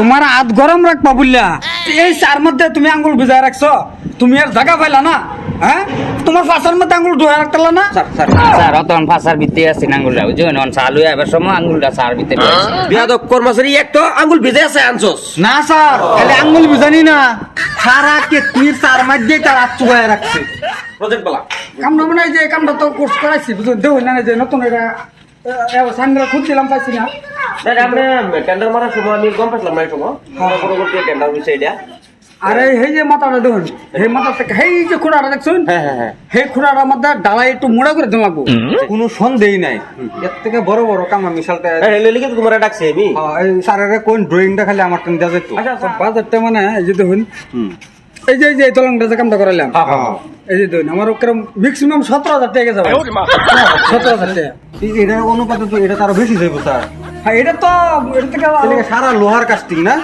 তোমার হাত গরম রাখবা বুঝলা এই চার মধ্যে তুমি আঙ্গুল ভিজায় রাখছো। তুমি আর জায়গা পাইলা না হ্যাঁ? তোমার পাশের মধ্যে আঙ্গুল ধোয়া রাখতালা না? স্যার অতন ফাঁসার ভিত্তি আছে আঙ্গুলটা বুঝছেন অন চালু এবার সময় আঙ্গুলটা সার ভিতরে বিয়াদব কর্মচারী এক তো আঙ্গুল ভিজে আছে আনছস। না স্যার খালি আঙ্গুল ভিজানি না। সারা কেতনির চার মধ্যে তার হাত চুবাই রাখছে। প্রজেক্ট বলা। কামটা মানে যে কামটা তো কোর্স করাইছি বুঝুন দেহ না যে নতুন এটা সান্ডা খুঁজছিলাম পাইছি না। আমরা টেন্ডার মারার সময় আমি গম পাইছিলাম না এই সময় পরবর্তী টেন্ডার হয়েছে এটা আরে এই যে মাথাটা দেখুন এই মাথা থেকে এই যে খুঁড়াটা দেখছুন সেই খুঁড়াটার মধ্যে ডালাই একটু মোড়া করে দিন লাগবো কোনো সন্দেহই নাই। এর থেকে বড় বড় কাম আমি সালতে লিখে তো তোমার ডাকছে আমি এই স্যারের কোন ড্রয়িংটা খালি আমার টেন দেওয়া যেত বাজারটা মানে এই যে দেখুন এই যে এই যে এই তলংটা যে কামটা করাইলাম এই যে দেখুন আমার ওরকম ম্যাক্সিমাম সতেরো হাজার টাকা যাবে। সতেরো হাজার টাকা। এটা অনুপাতে তো এটা তারও বেশি যাইব স্যার হ্যাঁ এটা তো এটা থেকে সারা লোহার কাস্টিং না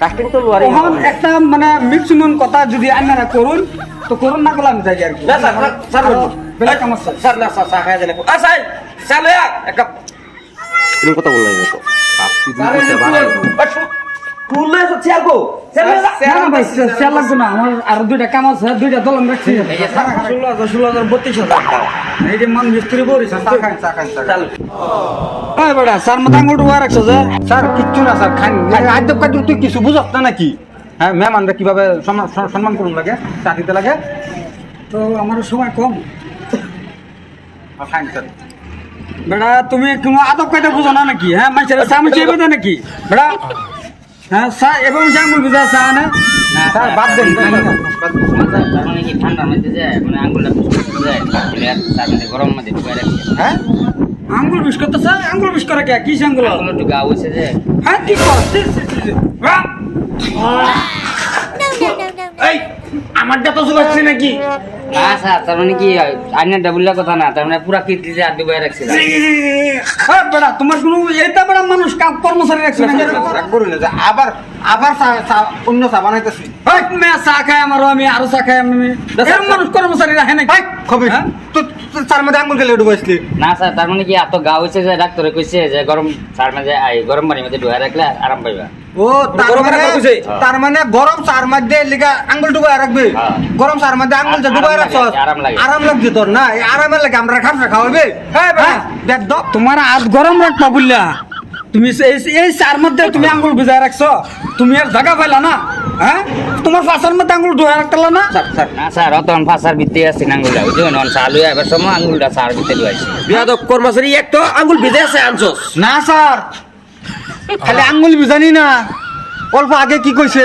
কাস্টিং তো তখন একটা মানে ম্যাক্সিমাম কথা যদি আপনারা করুন তো করুন না করলাম যাই আর না স্যার স্যার, স্যার কাম স্যার না স্যার দেন আ স্যার স্যার লয়া এক কাপ তুমি কথা বললাই তো ফুল লয়ে তো চেয়ার গো স্যার লয়া না, না ভাই, সে- সে লাগবে না। আমার আরও দুইটা কাম আছে, দুইটা দলম রাখছি। ষোলো হাজার, ষোলো হাজার, বত্রিশ হাজার। এই যে মান মিস্ত্রি বলিস, চাল। ওই বেটা, স্যার মাথা আঙুল ডুবাই রাখছো যে? স্যার কিচ্ছু না স্যার খান কাজ তুই কিছু বুঝত না নাকি? হ্যাঁ ম্যাম আমরা কীভাবে সম্মান করুন লাগে চা লাগে? তো আমার সময় কম। খান স্যার। বেটা তুমি কোনো আদব কায়দা বুঝো না নাকি? হ্যাঁ মানুষের চা মিশিয়ে বেঁধে নাকি? বেটা হ্যাঁ চা এবং আঙুল ভিজা চা না না স্যার বাদ দেন তার মানে কি ঠান্ডার মধ্যে যায় মানে আঙ্গুলটা যায় তার মধ্যে গরম মধ্যে ঢুকাই রাখছে। হ্যাঁ? আঙ্গুল বিষ করতেছে আঙ্গুল বিষ করে কে? কি আঙ্গুল? আঙ্গুল একটু গা হয়েছে যে। হ্যাঁ কি? এই আমারটা তো শুকাচ্ছে নাকি? না স্যার তার মানে কি ডাবুল্লা কথা না তার মানে পুরা কীর্তি যে আর ডুবাই রাখছে। হ্যাঁ, তোমার কোনো এটা মানুষ কাম কর্মচারী রাখছে না রাগ করুন আবার আবার চা চা অন্য চা বানাইতেছি। ওই, চা খাই আমারও আমি আরও চা খাই আমি এরকম মানুষ কর্মচারী রাখে নাকি? খবর হ্যাঁ? তো তো মধ্যে আঙ্গুল গেলে ডুবাইছিলি না স্যার তার মানে কি এত গা হয়েছে যে ডাক্তারে কইছে যে গরম তার মধ্যে আই গরম পানির মধ্যে ডুবাই রাখলে আরাম পাইবা। ও তার গরম মানে রাখা বুঝে? তার মানে গরম চার মধ্যে লিগা আঙ্গুল ডুবাই রাখবে। হ্যাঁ। গরম চার মধ্যে আঙ্গুল ডুবাই আরাম লাগে। আরাম লাগছে তোর না? আরামের লাগে আমরা খামসা খাওয়াবে? হ্যাঁ দেখ দো তোমার হাত গরম রাখবা বুঝলা তুমি এই- এই চার মধ্যে তুমি আঙ্গুল ভিজায় রাখছো। তুমি আর জায়গা পাইলা না? হ্যাঁ? তোমার পাশের মধ্যে আঙ্গুল ধোয়া রাখতালা না? Sir sir. না স্যার অতন ফাঁসার ভিত্তি আছে আঙ্গুলটা বুঝছেন অন চালু এবার সময় আঙ্গুলটা সার ভিতরে ঢুকাইছে বিয়াদব কর্মচারী এক তো আঙ্গুল ভিজে আছে আনছস। না স্যার। খালি আঙ্গুল বুঝানি না। অল্প আগে কি কইছে?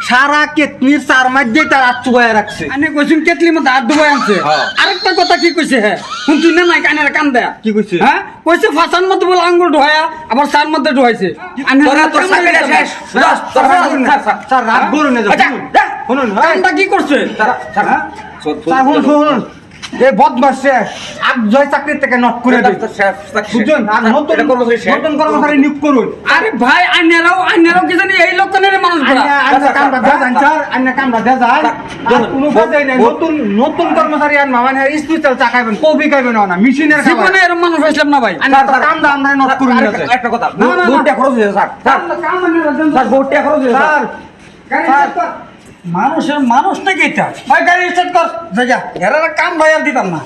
সারা কেতনির চার মধ্যে তার হাত চুবাই রাখছে আনে কইছুন কেতলি মধ্যে হাত ডুবাই আনছে হ্যাঁ। আরেকটা কথা কি কইছে হ্যাঁ শুনছি না নাই কানের কান দেয়া কি কইছে? হ্যাঁ কইছে ফাঁসার মধ্যে বলে আঙ্গুল ঢোয়া আবার চার মধ্যে ঢোয়াইছে। যাবে। স্যার, রাগ করুন আচ্ছা, শুনুন। হ্যাঁ। কানটা কি করছে হ্যাঁ? স্যার, শুনুন, শুনুন। এই বদমাস আগ জয় চাকরির থেকে নক করে দেবে। বুঝছেন আর নতুন। নতুন কর্মচারী নিয়োগ করুন। আরে ভাই আইনেরাও আইনেরাও কি জানি এই লোকজনের মানুষগুলা কামটা দেয়া যান, স্যার, আইনা কামটা দেয়া যায়। আর কোনো কাজেই নাই। নতুন নতুন কর্মচারী আর মামানে স্পেশাল চা খাইবেন কবি খাইবেন না মেশিনের খাবার। জীবনে এরকম মানুষ পাইছিলাম না ভাই। আইনা কামটা আমরা নক করুন একটা কথা না। খরচ হয়েছে স্যার। স্যার স্যার বহুটা খরচ হয়েছে স্যার। কর। মানুষের মানুষ নাকি এটা? ভাই, গাড়ি স্টার্ট কর। জায়গা এরা কাম ভাই আর দিতাম না।